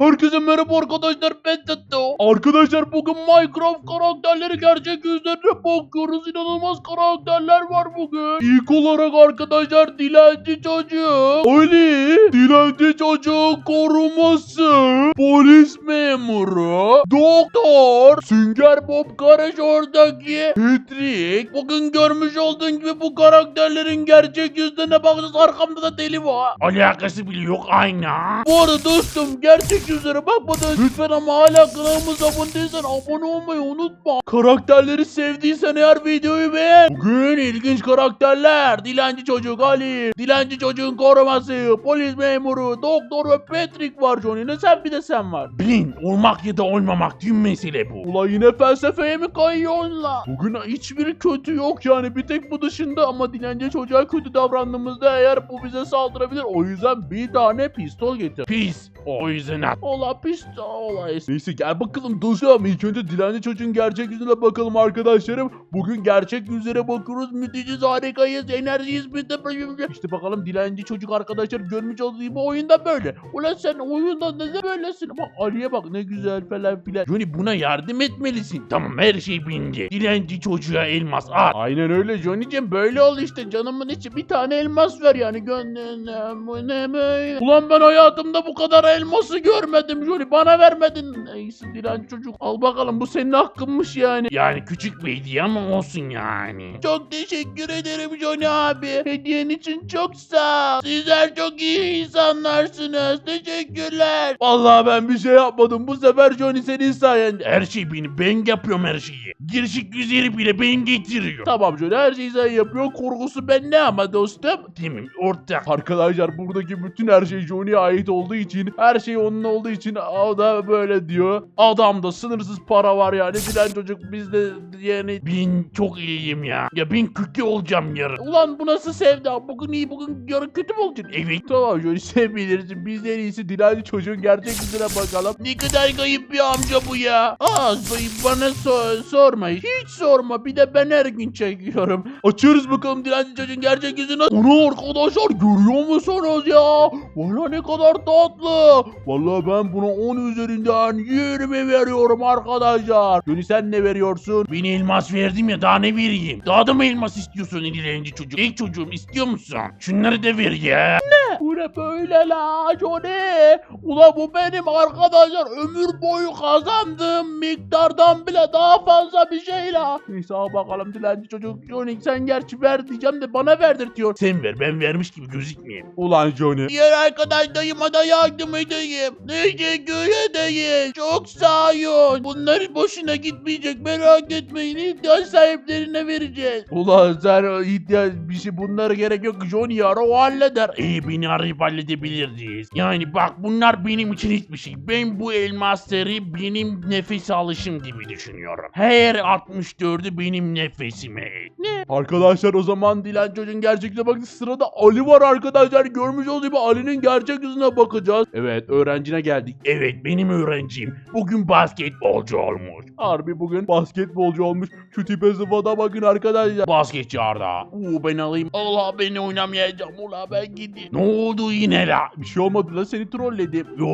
Herkese merhaba arkadaşlar ben Tato. Arkadaşlar bugün Minecraft karakterleri gerçek yüzlerine bakıyoruz. İnanılmaz karakterler var bugün. İlk olarak arkadaşlar dilenci çocuk. Ali. Dilenci çocuk koruması. Polis memuru. Doktor. Sünger Bob Garaj oradaki. Patrick. Bugün görmüş olduğun gibi bu karakterlerin gerçek yüzlerine bakacağız. Arkamda da deli var. Alakası bile yok aynı. Bu arada dostum gerçek yüzlere bakmadan lütfen ama hala kanalımıza abone değilsen abone olmayı unutma. Karakterleri sevdiysen eğer videoyu beğen. Bugün ilginç karakterler. Dilenci çocuk Ali, dilenci çocuğun koruması, polis memuru, doktor ve Patrick var Johnny. Ne sen bir de sen var. Bilin olmak ya da olmamak tüm mesele bu. Ula yine felsefeye mi kayıyorsun la? Bugün hiçbir kötü yok yani bir tek bu dışında ama dilenci çocuğa kötü davrandığımızda eğer bu bize saldırabilir. O yüzden bir tane pistol getir. Pis. O yüzden. Ola pistol olayız. Neyse gel bakalım dostum. İlk önce dilenci çocuğun gerçek yüzüne bakalım arkadaşlarım. Bugün gerçek yüzlere bakıyoruz. Müthişiz, harikayız, enerjiyiz. İşte bakalım dilenci çocuk arkadaşlar görmüş olduğu gibi oyunda böyle. Ulan sen oyunda ne böylesin? Bak Ali'ye bak ne güzel falan filan. Johnny buna yardım etmelisin. Tamam her şey bindi. Dilenci çocuğa elmas at. Aynen öyle Johnny'cim böyle ol işte canımın içi bir tane elmas ver yani gönlüne bu ne böyle. Ulan ben hayatımda bu kadar elması görmedim Johnny bana vermedin. Neyse direnç çocuk al bakalım bu senin hakkınmış yani. Yani küçük bir hediye ama olsun yani. Çok teşekkür ederim Johnny abi. Hediyen için çok sağ ol. Sizler çok iyi insanlarsınız. Teşekkürler. Vallahi ben bir şey yapmadım. Bu sefer Johnny senin sayende. Her şey benim. Ben yapıyorum her şeyi. Girişik yüzleri bile ben getiriyor. Tamam Johnny her şeyi sen yapıyor. Kurgusu bende ama dostum. Değil mi? Ortak. Arkadaşlar buradaki bütün her şey Johnny'ye ait olduğu için her şey onun olduğu için o da böyle diyor. Adamda sınırsız para var yani filan çocuk bizde yani Ben çok iyiyim ya. Ya ben kötü olacağım yarın. Ulan bu nasıl sevda? Bugün iyi bugün yarın kötü mü olacaksın? Evet tamam sen bilirsin. Biz en iyisi dilenci çocuğun gerçek yüzüne bakalım. Ne kadar kayıp bir amca bu ya. Aa bana sor, sorma. Hiç sorma. Bir de ben her gün çekiyorum. Açıyoruz bakalım dilenci çocuğun gerçek yüzünü. Onu arkadaşlar görüyor musunuz ya? Valla ne kadar tatlı. Valla ben buna 10 üzerinden 20 veriyorum arkadaşlar. Johnny sen ne veriyorsun? Ben elmas verdim ya daha ne vereyim? Daha da mı elmas istiyorsun dilenci çocuk? Ey çocuğum istiyor musun? Şunları da ver ya. Bu ne böyle la Johnny? Ula bu benim arkadaşlar ömür boyu kazandığım miktardan bile daha fazla bir şey la. Neyse al bakalım dilenci çocuk. Johnny sen gerçi ver diyeceğim de bana verdirtiyor. Sen ver ben vermiş gibi gözükmeyeyim. Ulan Johnny. Diğer arkadaşlarıma da yardım edeyim. Teşekkür edeyim. Çok sağ olun. Bunlar boşuna gitmeyecek merak etmeyin. İhtiyaç sahiplerine vereceğiz. Ulan sen ihtiyaç bir şey bunlara gerek yok. Johnny ara o halleder. İyi beni arayıp halledebiliriz. Yani bak bunlar benim için hiçbir şey. Ben bu elmasları benim nefes alışım gibi düşünüyorum. Her 64'ü benim nefesime. Arkadaşlar o zaman Dilan çocuğun gerçekliğine bakın sırada Ali var arkadaşlar. Görmüş olduğu gibi Ali'nin gerçek yüzüne bakacağız. Evet öğrencine geldik. Evet benim öğrencim. Bugün basketbolcu olmuş. Harbi bugün basketbolcu olmuş. Şu tipe sıfata bakın arkadaşlar. Basketçi Arda. Oo ben alayım. Allah beni oynamayacağım. Ula ben gideyim. Ne oldu yine la? Bir şey olmadı la seni trolledim. Yo.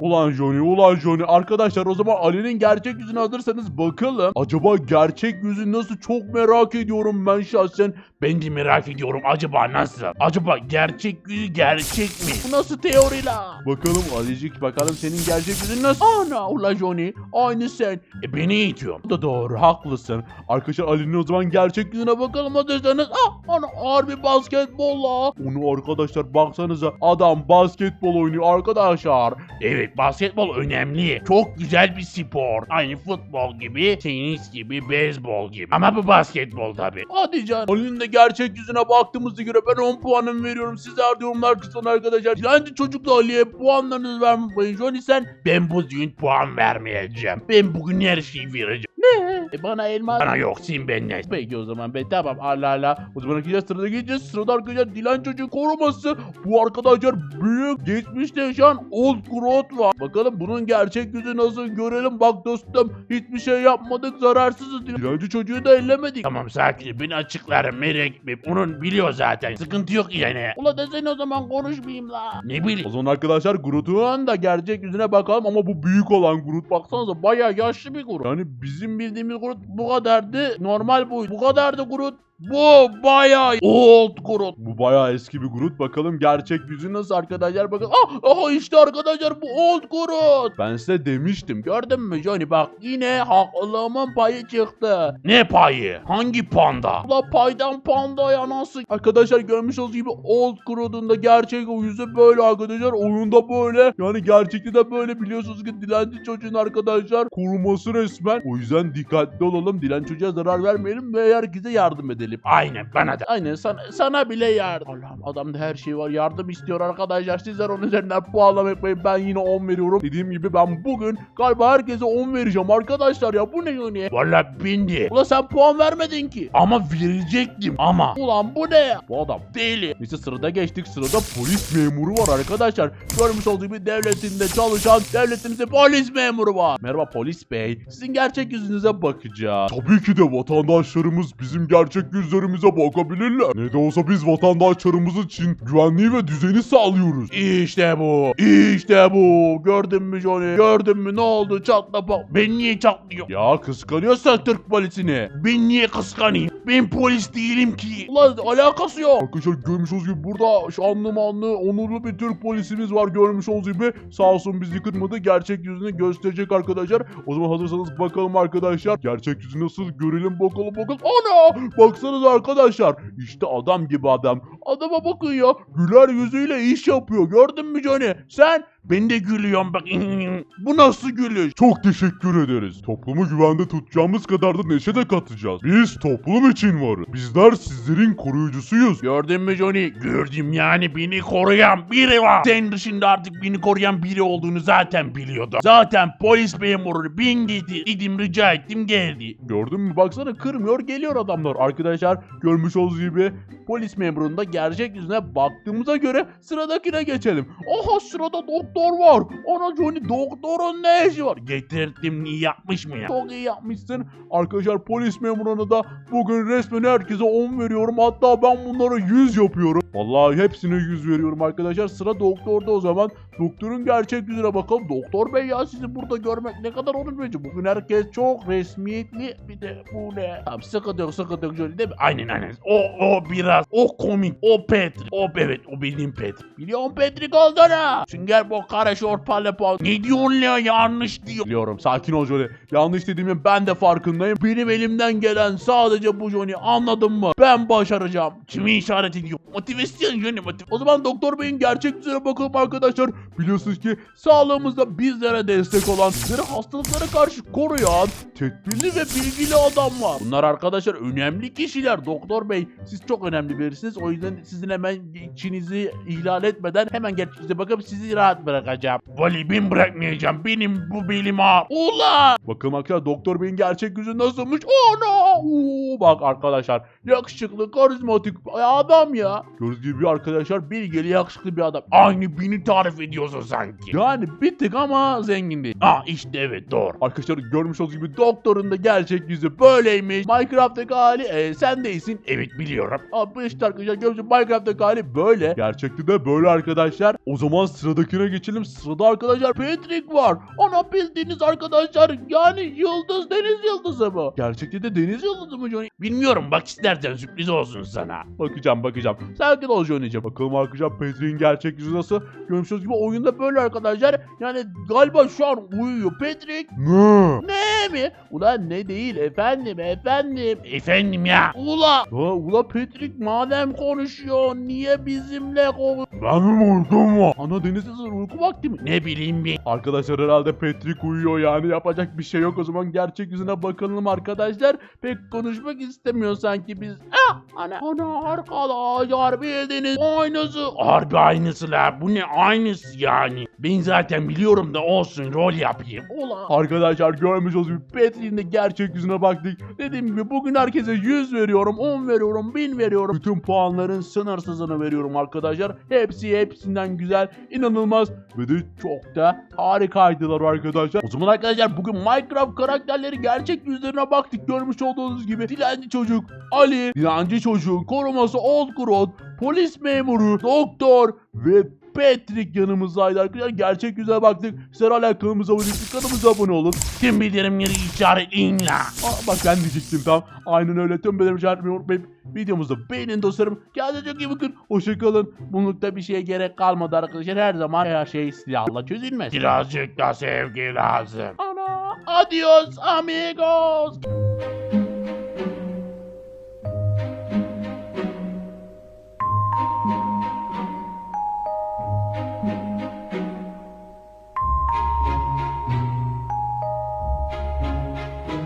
Ulan Johnny ulan Johnny. Arkadaşlar o zaman Ali'nin gerçek yüzünü hazırsanız bakalım. Acaba gerçek yüzü nasıl çok merak ediyorum ben şahsen. Ben de merak ediyorum acaba nasıl? Acaba gerçek yüzü gerçek mi? Bu nasıl teori la? Bakalım Alicik bakalım senin gerçek yüzün nasıl? Ana ula Johnny. Aynı sen. E beni eğitiyorum. Bu da doğru haklısın. Arkadaşlar Ali'nin o zaman gerçek yüzüne bakalım hazırsanız. Ah ana harbi basketbol la. Onu arkadaşlar baksanıza adam basketbol oynuyor arkadaşlar. Evet basketbol önemli. Çok güzel bir spor. Aynı futbol gibi, tenis gibi, beyzbol gibi. Ama bu basketbol tabi. Can. Ali'nin de gerçek yüzüne baktığımızda göre ben 10 puanımı veriyorum. Sizler yorumlar kısmına arkadaşlar. Dilenci çocukla Ali'ye puanlarınızı vermeyi unutmayın. Johnny sen Ben bugün puan vermeyeceğim. Ben bugün her şeyi vereceğim. Ne? E bana elmas... Bana yok sin benle. Peki o zaman be tamam Allah Allah. O zaman arkadaşlar sırada geçeceğiz. Sırada arkadaşlar Dilan Çocuğu koruması. Bu arkadaşlar büyük geçmişte yaşayan Old Growth var. Bakalım bunun gerçek yüzü nasıl görelim. Bak dostum hiçbir şey yapmadık zararsızız. Dilancı çocuğu da ellemedik. Tamam sakin ben açıklarım merak etme. Onun biliyor zaten. Sıkıntı yok yani. Ula desene o zaman konuşmayayım la. Ne bileyim. O zaman arkadaşlar Groot'un da gerçek yüzüne bakalım ama bu büyük olan Groot baksanıza bayağı yaşlı bir Groot. Yani bizim bildiğimiz Groot bu kadardı. Normal bu. Bu kadardı Groot. Bu bayağı old Groot. Bu bayağı eski bir Groot. Bakalım gerçek yüzü nasıl arkadaşlar bakalım. Ah, ah işte arkadaşlar bu old Groot. Ben size demiştim. Gördün mü Johnny bak yine haklılığımın payı çıktı. Ne payı? Hangi panda? Ula paydan panda ya nasıl? Arkadaşlar görmüş olduğunuz gibi Old Groot'un da gerçek o yüzü böyle arkadaşlar. Oyunda böyle. Yani gerçekte de böyle biliyorsunuz ki dilenci çocuğun arkadaşlar koruması resmen. O yüzden dikkatli olalım. Dilenci çocuğa zarar vermeyelim ve herkese yardım edelim. Aynen bana da. Aynen sana, sana bile yardım. Allah'ım adamda her şey var. Yardım istiyor arkadaşlar. Sizler onun üzerinden puanlama yapmayın. Ben yine 10 veriyorum. Dediğim gibi ben bugün galiba herkese 10 vereceğim arkadaşlar ya. Bu ne yani? Valla bindi. Ula sen puan vermedin ki. Ama verecektim ama. Ulan bu ne ya? Bu adam deli. Neyse sırada geçtik. Sırada polis memuru var arkadaşlar. Görmüş olduğu gibi devletinde çalışan devletimizin polis memuru var. Merhaba polis bey. Sizin gerçek yüzünüze bakacağım. Tabii ki de vatandaşlarımız bizim gerçek yüzlerimize bakabilirler. Ne de olsa biz vatandaşlarımız için güvenliği ve düzeni sağlıyoruz. İşte bu. İşte bu. Gördün mü Johnny? Gördün mü ne oldu? Çatla bak. Ben niye çatlıyor? Ya kıskanıyorsan Türk polisini. Ben niye kıskanayım? Ben polis değilim ki. Ulan alakası yok. Arkadaşlar görmüş olduğunuz gibi burada şanlı manlı onurlu bir Türk polisimiz var görmüş olduğunuz gibi. Sağ olsun bizi kırmadı. Gerçek yüzünü gösterecek arkadaşlar. O zaman hazırsanız bakalım arkadaşlar. Gerçek yüzü nasıl görelim bakalım bakalım. Ana! Baksanıza arkadaşlar. İşte adam gibi adam. Adama bakın ya. Güler yüzüyle iş yapıyor. Gördün mü Johnny? Sen Ben de gülüyorum bak. bu nasıl gülüş? Çok teşekkür ederiz. Toplumu güvende tutacağımız kadar da neşe de katacağız. Biz toplum için varız. Bizler sizlerin koruyucusuyuz. Gördün mü Johnny? Gördüm yani beni koruyan biri var. Sen dışında artık beni koruyan biri olduğunu zaten biliyordum. Zaten polis memuru ben dedi. Dedim rica ettim geldi. Gördün mü? Baksana kırmıyor geliyor adamlar. Arkadaşlar görmüş olduğunuz gibi polis memurunun da gerçek yüzüne baktığımıza göre sıradakine geçelim. Aha sırada doktor var. Ana Johnny doktorun ne işi var? Getirdim iyi yapmış mı ya? Çok iyi yapmışsın. Arkadaşlar polis memuruna da bugün resmen herkese 10 veriyorum. Hatta ben bunlara 100 yapıyorum. Vallahi hepsine 100 veriyorum arkadaşlar. Sıra doktorda o zaman. Doktorun gerçek yüzüne bakalım. Doktor bey ya sizi burada görmek ne kadar onur verici. Bugün herkes çok resmiyetli. Bir de bu ne? Tamam sıkıntı yok sıkıntı yok Johnny değil mi? Aynen aynen. O o biraz. O komik. O Patrick. O evet o benim Patrick. Biliyorum Patrick olduğunu. Sünger Bob kare şort palepon. Ne diyorsun ya yanlış diyor. Biliyorum sakin ol Johnny. Yanlış dediğimi ben de farkındayım. Benim elimden gelen sadece bu Johnny anladın mı? Ben başaracağım. Kimi işaret ediyor? Motivasyon yönü motiv. O zaman doktor beyin gerçek yüzüne bakalım arkadaşlar. Biliyorsunuz ki sağlığımızda bizlere destek olan, bizleri hastalıklara karşı koruyan, tedbirli ve bilgili adamlar. Bunlar arkadaşlar önemli kişiler. Doktor bey siz çok önemli birisiniz. O yüzden sizin hemen içinizi ihlal etmeden hemen yüzüne bakıp sizi rahat bırakacağım. Vali ben bırakmayacağım. Benim bu belim ağır. Ulan! Bakalım arkadaşlar doktor beyin gerçek yüzü nasılmış? Ana! Oo, bak arkadaşlar yakışıklı, karizmatik adam ya. Gördüğünüz gibi arkadaşlar bilgili, yakışıklı bir adam. Aynı beni tarif ediyorsun sanki. Yani bir tık ama zengin değil. Ah işte evet doğru. Arkadaşlar görmüş olduğunuz gibi doktorun da gerçek yüzü böyleymiş. Minecraft'taki hali e, sen değilsin. Evet biliyorum. Abi işte arkadaşlar görmüş olduğunuz Minecraft'taki hali böyle. Gerçekte de böyle arkadaşlar. O zaman sıradakine geçelim. Sırada arkadaşlar Patrick var. Ana bildiğiniz arkadaşlar yani yıldız deniz yıldızı mı? Gerçekte de deniz yıldızı mı Johnny? Bilmiyorum bak istersen sürpriz olsun sana. Bakacağım bakacağım. Sakin ol Johnny'ciğim. Bakalım arkadaşlar Patrick'in gerçek yüzü nasıl? Görmüş olduğunuz gibi oyunda böyle arkadaşlar. Yani galiba şu an uyuyor Patrick. Ne? Ne mi? Ulan ne değil efendim efendim. Efendim ya. Ula. Ha, ula Patrick madem konuşuyor niye bizimle konuş? Benim uykum var. Ana denizde uyku uyku vakti mi? Ne bileyim ben. Arkadaşlar herhalde Patrick uyuyor yani yapacak bir şey yok o zaman gerçek yüzüne bakalım arkadaşlar. Pek konuşmak istemiyor sanki biz. Ah! Ana, ana arkadaşlar bildiğiniz aynısı. Harbi aynısı la. Bu ne aynısı yani. Ben zaten biliyorum da olsun rol yapayım. Ulan. Arkadaşlar görmüş olduğunuz Patrick'in de gerçek yüzüne baktık. Dediğim gibi bugün herkese 100 veriyorum, 10 veriyorum, 1000 veriyorum. Bütün puanların sınırsızını veriyorum arkadaşlar. Hepsi hepsinden güzel, inanılmaz Ve de çok da harikaydılar arkadaşlar. O zaman arkadaşlar bugün Minecraft karakterleri gerçek yüzlerine baktık. Görmüş olduğunuz gibi dilenci çocuk Ali, dilenci çocuğun koruması Old Grot, polis memuru, doktor ve Patrick yanımızdaydı arkadaşlar. Gerçek yüzüne baktık. Sizler hala kanalımıza abone değilseniz kanalımıza abone olun. Tüm bildirimleri işaretleyin la. Aa, bak ben diyecektim tam. Aynen öyle. Tüm benim işaretimi unutmayıp videomuzu beğenin dostlarım. Kendinize çok iyi bakın. Hoşçakalın. Bunlukta bir şeye gerek kalmadı arkadaşlar. Her zaman her şey silahla çözülmez. Birazcık da sevgi lazım. Ana, adios amigos.